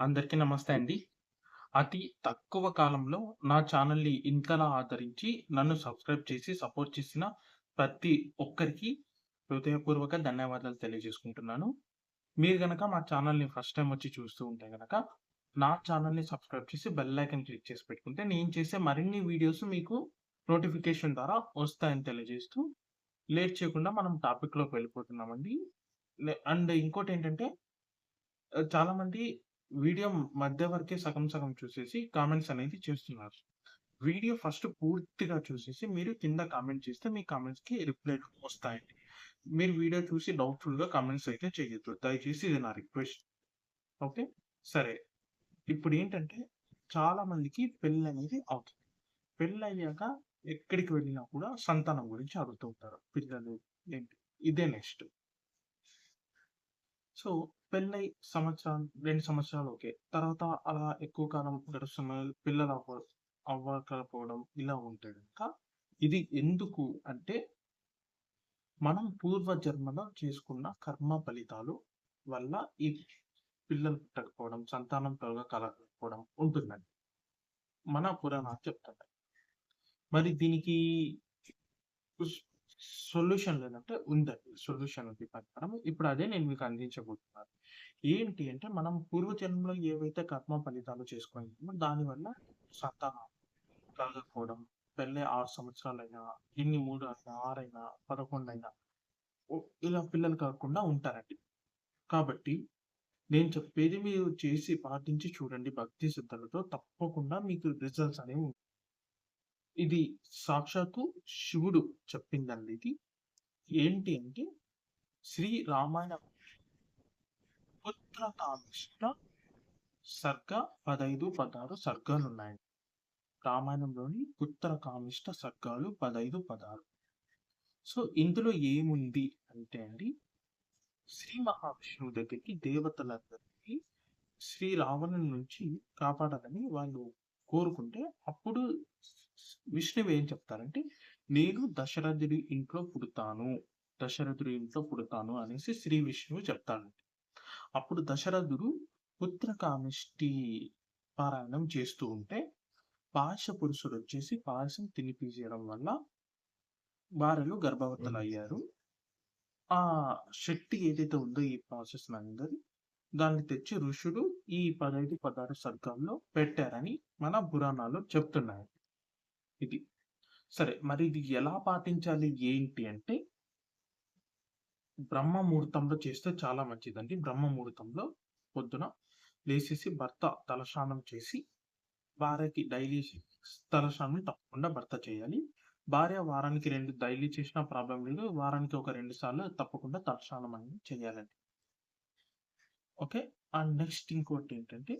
అందరికీ నమస్తే అండి. అతి తక్కువ కాలంలో నా ఛానల్‌ని ఇంతలా ఆదరించి, నన్ను సబ్స్క్రైబ్ చేసి, సపోర్ట్ చేసిన ప్రతి ఒక్కరికి హృదయపూర్వక ధన్యవాదాలు తెలియజేసుకుంటున్నాను. మీరు గనక మా ఛానల్‌ని ఫస్ట్ టైం వచ్చి చూస్తూ ఉంటే గనక, నా ఛానల్‌ని సబ్స్క్రైబ్ చేసి బెల్ ఐకన్ క్లిక్ చేసి పెట్టుకుంటే, నేను చేసే మరిన్ని వీడియోస్ మీకు నోటిఫికేషన్ ద్వారా వస్తాయని తెలియజేస్తూ, లేట్ చేయకుండా మనం టాపిక్‌లోకి వెళ్ళిపోతున్నామండి. అండ్ ఇంకోటి ఏంటంటే చాలామంది వీడియో మధ్య వరకే సగం సగం చూసేసి కామెంట్స్ అనేది చేస్తున్నారు. వీడియో ఫస్ట్ పూర్తిగా చూసేసి మీరు కింద కామెంట్ చేస్తే మీ కామెంట్స్‌కి రిప్లై వస్తాయండి. మీరు వీడియో చూసి డౌట్‌ఫుల్‌గా కామెంట్స్ అయితే చేయొద్దు. దయచేసి ఇది నా రిక్వెస్ట్. ఓకే. సరే. ఇప్పుడు ఏంటంటే చాలా మందికి అనేది అవుతుంది. పెళ్ళయ్యాక ఎక్కడికి వెళ్ళినా కూడా సంతానం గురించి అడుగుతూ ఉంటారు. పిల్లలు ఏంటి ఇదే నెక్స్ట్. సో, పెళ్ళై సంవత్సరం, రెండు సంవత్సరాలు ఓకే. తర్వాత అలా ఎక్కువ కాలం గడుస్తున్న పిల్లలు అవ్వ అవ్వకపోవడం ఇలా ఉంటే కనుక ఇది ఎందుకు అంటే మనం పూర్వ జన్మలో చేసుకున్న కర్మ ఫలితాలు వల్ల ఈ పిల్లలు పుట్టకపోవడం, సంతానం త్వరగా కలగకపోవడం ఉంటుందండి. మన పురాణాలు చెప్తున్నాయి. మరి దీనికి సొల్యూషన్ లేదంటే ఉందండి. సొల్యూషన్ ఉంది పరిహారం ఇప్పుడు అదే నేను మీకు అందించబోతున్నాను. ఏంటి అంటే మనం పూర్వజన్మలో ఏవైతే కర్మ ఫలితాలు చేసుకున్నామో దానివల్ల సంతానం కలగకపోవడం, పెళ్ళై 6 సంవత్సరాలైనా, ఎన్ని మూడు అయినా, 6 అయినా, 11 అయినా ఇలా పిల్లలు కాకుండా ఉంటారండి. కాబట్టి నేను చెప్పేది మీరు చేసి పాటించి చూడండి భక్తి శ్రద్ధలతో తప్పకుండా మీకు రిజల్ట్స్ అనేవి ఉంటాయి. ఇది సాక్షాత్తు శివుడు చెప్పిందండి ఇది. ఏంటి అంటే శ్రీ రామాయణం ఉత్తరకామిష్ట సర్గ పదైదు పదహారు సర్గాలు ఉన్నాయండి రామాయణంలోని ఉత్తరకామిష్ట సర్గాలు 15, 16. సో, ఇందులో ఏముంది అంటే అండి, శ్రీ మహావిష్ణువు దగ్గరికి దేవతలందరికీ శ్రీ రావణుని నుంచి కాపాడాలని వాళ్ళు కోరుకుంటే, అప్పుడు విష్ణువు ఏం చెప్తారంటే, నేను దశరథుడి ఇంట్లో పుడతాను. దశరథుడి ఇంట్లో పుడతాను అనేసి శ్రీ విష్ణువు చెప్తాడండి. అప్పుడు దశరథుడు పుత్రకామిష్టి పారాయణం చేస్తూ ఉంటే, పాశ పురుషుడొచ్చేసి పాయసం తినిపియడం వల్ల భార్యలు గర్భవతులయ్యారు. ఆ శక్తి ఏదైతే ఉందో ఈ ప్రాసెస్ నందరి దాన్ని తెచ్చి ఋషులు ఈ పదహైదు పదహారు సర్గంలో పెట్టారని మన పురాణాలు చెప్తున్నాయి. ఇది. సరే మరి ఇది ఎలా పాటించాలి ఏంటి అంటే బ్రహ్మ ముహూర్తంలో చేస్తే చాలా మంచిదండి. బ్రహ్మ ముహూర్తంలో పొద్దున లేసేసి భర్త తలస్నానం చేసి, భార్యకి డైలీ తలస్నానం తప్పకుండా భర్త చేయాలి. భార్య వారానికి రెండు డైలీ చేసినా ప్రాబ్లమ్ లేదు. వారానికి ఒక రెండు సార్లు తప్పకుండా తలస్నానం అనేది చేయాలండి. ఓకే. అండ్ నెక్స్ట్ ఇంకోటి ఏంటంటే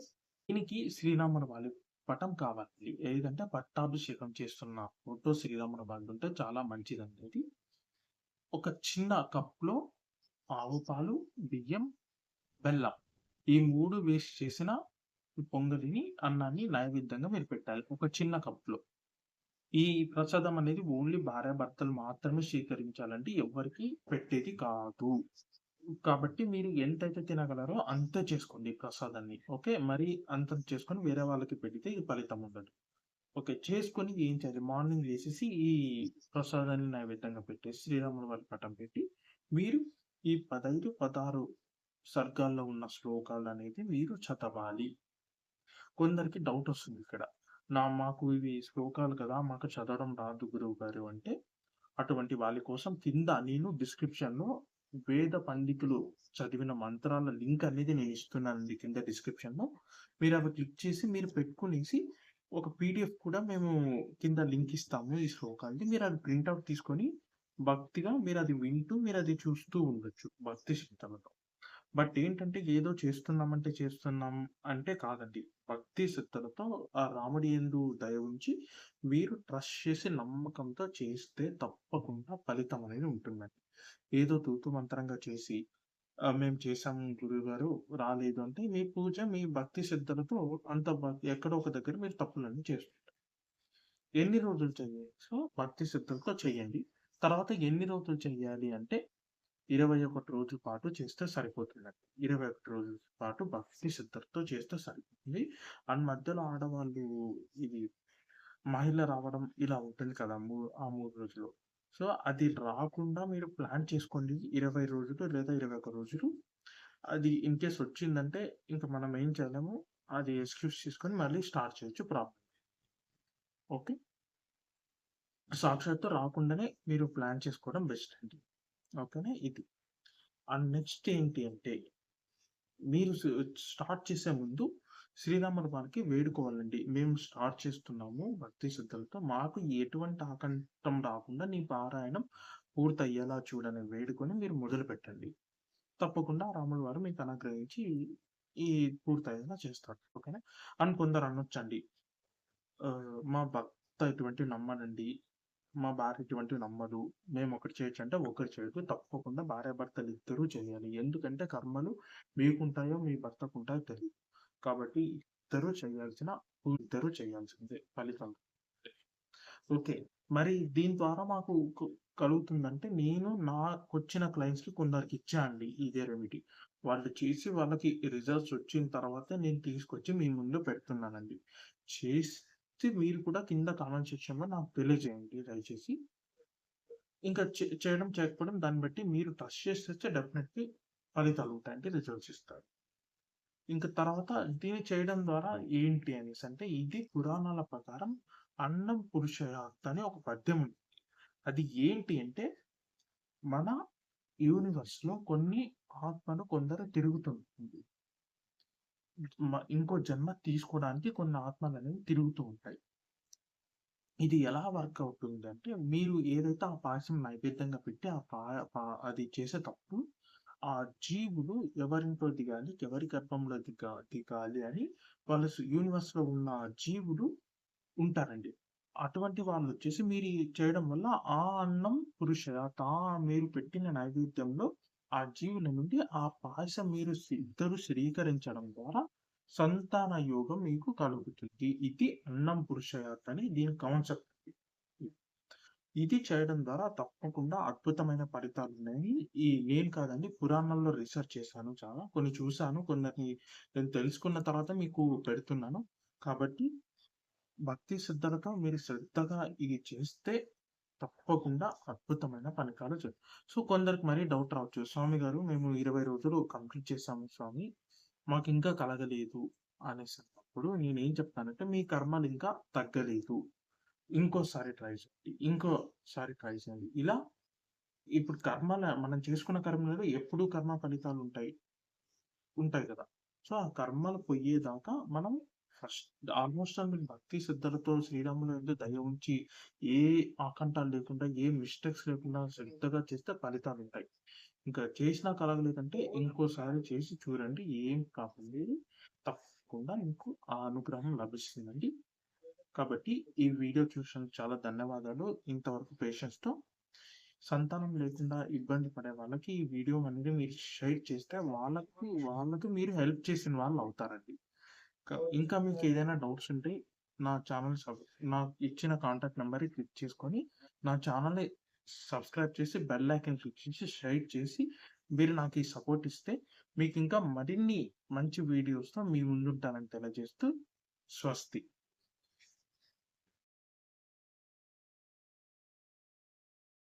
దీనికి శ్రీరాముల వారి పటం కావాలి. ఏదంటే పట్టాభిషేకం చేస్తున్న ఫోటో శ్రీరాముల వారిది ఉంటే చాలా మంచిది అనేది ఒక చిన్న కప్‌లో ఆవు పాలు, బియ్యం, బెల్లం ఈ మూడు వేస్ట్ చేసిన పొంగలిని, అన్నాన్ని నైవేద్యంగా మీరు పెట్టాలి. ఒక చిన్న కప్‌లో. ఈ ప్రసాదం అనేది ఓన్లీ భార్యాభర్తలు మాత్రమే స్వీకరించాలంటే ఎవ్వరికీ పెట్టేది కాదు. కాబట్టి మీరు ఎంతైతే తినగలరో అంతే చేసుకోండి ప్రసాదాన్ని. ఓకే. మరి అంత చేసుకొని వేరే వాళ్ళకి పెడితే ఫలితం ఉండదు. ఓకే. చేసుకొని ఏం చేయాలి మార్నింగ్ చేసేసి ఈ ప్రసాదాన్ని నైవేద్యంగా పెట్టేసి శ్రీరాముల వారి పటం పెట్టి, మీరు ఈ 15, 16 సర్గాల్లో ఉన్న శ్లోకాలు అనేది మీరు చదవాలి. కొందరికి డౌట్ వస్తుంది ఇక్కడ. నా మాకు ఇవి శ్లోకాలు కదా! మాకు చదవడం రాదు గురువు గారు అంటే, అటువంటి వాళ్ళ కోసం కింద నేను డిస్క్రిప్షన్‌లో వేద పండితులు చదివిన మంత్రాల లింక్ అనేది నేను ఇస్తున్నానండి కింద డిస్క్రిప్షన్‌లో. మీరు అవి క్లిక్ చేసి మీరు పెట్టుకునేసి ఒక పీడీఎఫ్ కూడా మేము కింద లింక్ ఇస్తాము ఈ శ్లోకాలది. మీరు అది ప్రింట్అవుట్ తీసుకొని భక్తిగా మీరు అది వింటూ మీరు అది చూస్తూ ఉండొచ్చు భక్తి శ్రద్ధలతో. బట్ ఏంటంటే ఏదో చేస్తున్నామంటే చేస్తున్నాం అంటే కాదండి. భక్తి శ్రద్ధలతో ఆ రాముడి ఎందు దయ ఉంచి వీరు ట్రస్ట్ చేసి నమ్మకంతో చేస్తే తప్పకుండా ఫలితం అనేది ఉంటుందండి. ఏదో తూతు మంత్రంగా చేసి మేము చేసాము గురువుగారు రాలేదు అంటే మీ పూజ మీ భక్తి శ్రద్ధలతో అంత ఎక్కడో ఒక దగ్గర మీరు తప్పులన్నీ చేస్తుంటారు. ఎన్ని రోజులు చేయాలి సో భక్తి శ్రద్ధలతో చేయండి. తర్వాత ఎన్ని రోజులు చేయాలి అంటే ఇరవై ఒకటి రోజు పాటు చేస్తే సరిపోతుందండి. 21 రోజుల పాటు భక్తి శ్రద్ధలతో చేస్తే సరిపోతుంది. అండ్ మధ్యలో ఆడవాళ్ళు ఇది మహిళ రావడం ఇలా ఉంటుంది కదా! మూడు ఆ మూడు రోజులు. సో, అది రాకుండా మీరు ప్లాన్ చేసుకోండి. 20 రోజులు లేదా 21 రోజులు. అది ఇన్ కేస్ వచ్చిందంటే ఇంక మనం ఏం చేయలేము. అది ఎక్స్‌క్యూజ్ చేసుకొని మళ్ళీ స్టార్ట్ చేయొచ్చు ప్రాబ్లమ్ ఓకే. సాక్షాత్తు రాకుండానే మీరు ప్లాన్ చేసుకోవడం బెస్ట్ అండి. ఓకేనా? ఇది. అండ్ నెక్స్ట్ ఏంటి అంటే మీరు స్టార్ట్ చేసే ముందు శ్రీరాముల వారికి వేడుకోవాలండి. మేము స్టార్ట్ చేస్తున్నాము భక్తి శ్రద్ధలతో. మాకు ఎటువంటి ఆకంఠం రాకుండా నీ పారాయణం పూర్తయ్యేలా చూడని వేడుకొని మీరు మొదలు పెట్టండి తప్పకుండా రాముల వారు మీకు అనుగ్రహించి ఈ పూర్తయ్యేలా చేస్తారు. ఓకేనా? అండ్ కొందరు అనొచ్చండి. మా భక్త ఎటువంటి నమ్మనండి మా భార్య ఇటువంటివి నమ్మదు. మేము ఒకటి చేయొచ్చు అంటే ఒకటి చేయొద్దు. తప్పకుండా భార్యాభర్తలు ఇద్దరూ చేయాలి. ఎందుకంటే కర్మలు మీకుంటాయో, మీ భర్తకు ఉంటాయో తెలియదు కాబట్టి ఇద్దరూ చేయాల్సిన ఇద్దరూ చేయాల్సిందే ఫలితం. ఓకే. మరి దీని ద్వారా మాకు కలుగుతుందంటే నేను నాకు వచ్చిన క్లయింట్స్‌కి కొందరికి ఇచ్చా అండి ఇదే రెమెడీ. వాళ్ళు చేసి వాళ్ళకి రిజల్ట్స్ వచ్చిన తర్వాతే నేను తీసుకొచ్చి మీ ముందు పెడుతున్నానండి. చేసి మీరు కూడా కింద కామెంట్ సెక్షన్‌లో నాకు తెలియజేయండి దయచేసి. ఇంకా చేయడం చేయకపోవడం దాన్ని బట్టి మీరు ట్రస్ట్ చేస్తే డెఫినెట్‌లీ ఫలితాలుంటాయండి. రిజల్ట్స్ ఇస్తారు. ఇంకా తర్వాత దీన్ని చేయడం ద్వారా ఏంటి అనేసి అంటే ఇది పురాణాల ప్రకారం అన్నం పురుషయాత్ అని ఒక పద్యం ఉంది. అది ఏంటి అంటే మన యూనివర్స్‌లో కొన్ని ఆత్మలు కొందరు తిరుగుతుంటుంది. మ ఇంకో జన్మ తీసుకోవడానికి కొన్ని ఆత్మలు అనేవి తిరుగుతూ ఉంటాయి. ఇది ఎలా వర్క్ అవుతుంది అంటే మీరు ఏదైతే ఆ పాయసం నైవేద్యంగా పెట్టి ఆ పా అది చేసేటప్పుడు ఆ జీవులు ఎవరింట్లో దిగాలి, ఎవరి గర్భంలో దిగా దిగాలి అని వాళ్ళ యూనివర్స్ యూనివర్స్‌లో ఉన్న జీవులు ఉంటారండి. అటువంటి వాళ్ళు వచ్చేసి మీరు చేయడం వల్ల ఆ అన్నం పురుషయాత్ ఆ మీరు పెట్టిన నైవేద్యంలో ఆ జీవుల నుండి ఆ పాయసం మీరు ఇద్దరు స్వీకరించడం ద్వారా సంతాన యోగం మీకు కలుగుతుంది. ఇది అన్నం పురుషయాత్ అని దీని కాన్సెప్ట్. ఇది చేయడం ద్వారా తప్పకుండా అద్భుతమైన ఫలితాలు ఉన్నాయి ఈ నేను కాదండి పురాణంలో రీసెర్చ్ చేశాను చాలా. కొన్ని చూశాను కొందరిని నేను తెలుసుకున్న తర్వాత మీకు పెడుతున్నాను. కాబట్టి భక్తి శ్రద్ధలతో మీరు శ్రద్ధగా ఇది చేస్తే తప్పకుండా అద్భుతమైన ఫలితాలు చే సో, కొందరికి మరీ డౌట్ రావచ్చు. స్వామి గారు మేము 20 రోజులు కంప్లీట్ చేశాము స్వామి. మాకు ఇంకా కలగలేదు అనేసి అప్పుడు నేను ఏం చెప్తానంటే మీ కర్మలు ఇంకా తగ్గలేదు. ఇంకోసారి ట్రై చేయండి. ఇంకోసారి ట్రై చేయండి. ఇలా ఇప్పుడు కర్మల మనం చేసుకున్న కర్మలలో ఎప్పుడూ కర్మ ఫలితాలు ఉంటాయి కదా! సో, ఆ కర్మలు పొయ్యేదాకా మనం ఫస్ట్ ఆల్‌మోస్ట్ ఆల్ మీరు భక్తి శ్రద్ధలతో శ్రీరాములు యందు దయ ఉంచి ఏ ఆకంఠాలు లేకుండా, ఏ మిస్టేక్స్ లేకుండా శ్రద్ధగా చేస్తే ఫలితాలు ఉంటాయి ఇంకా చేసినా కలగలేదంటే ఇంకోసారి చేసి చూడండి. ఏం ప్రాబ్లమ్ లేదు. తప్పకుండా మీకు ఆ అనుగ్రహం లభిస్తుందండి. కాబట్టి ఈ వీడియో చూసిన చాలా ధన్యవాదాలు. ఇంతవరకు పేషెన్స్‌తో సంతానం లేకుండా ఇబ్బంది పడే వాళ్ళకి ఈ వీడియో అనేది మీరు షేర్ చేస్తే వాళ్ళకు వాళ్ళకు మీరు హెల్ప్ చేసిన వాళ్ళు అవుతారండి ఇంకా మీకు ఏదైనా డౌట్స్ ఉంటే నా ఛానల్ సబ్ నాకు ఇచ్చిన కాంటాక్ట్ నెంబర్ క్లిక్ చేసుకొని నా ఛానల్ని సబ్స్క్రైబ్ చేసి బెల్ ఐకన్ క్లిక్ చేసి షేర్ చేసి మీరు నాకు ఈ సపోర్ట్ ఇస్తే మీకు ఇంకా మరిన్ని మంచి వీడియోస్‌తో మీ ముందుంటానని తెలియజేస్తూ స్వస్తి.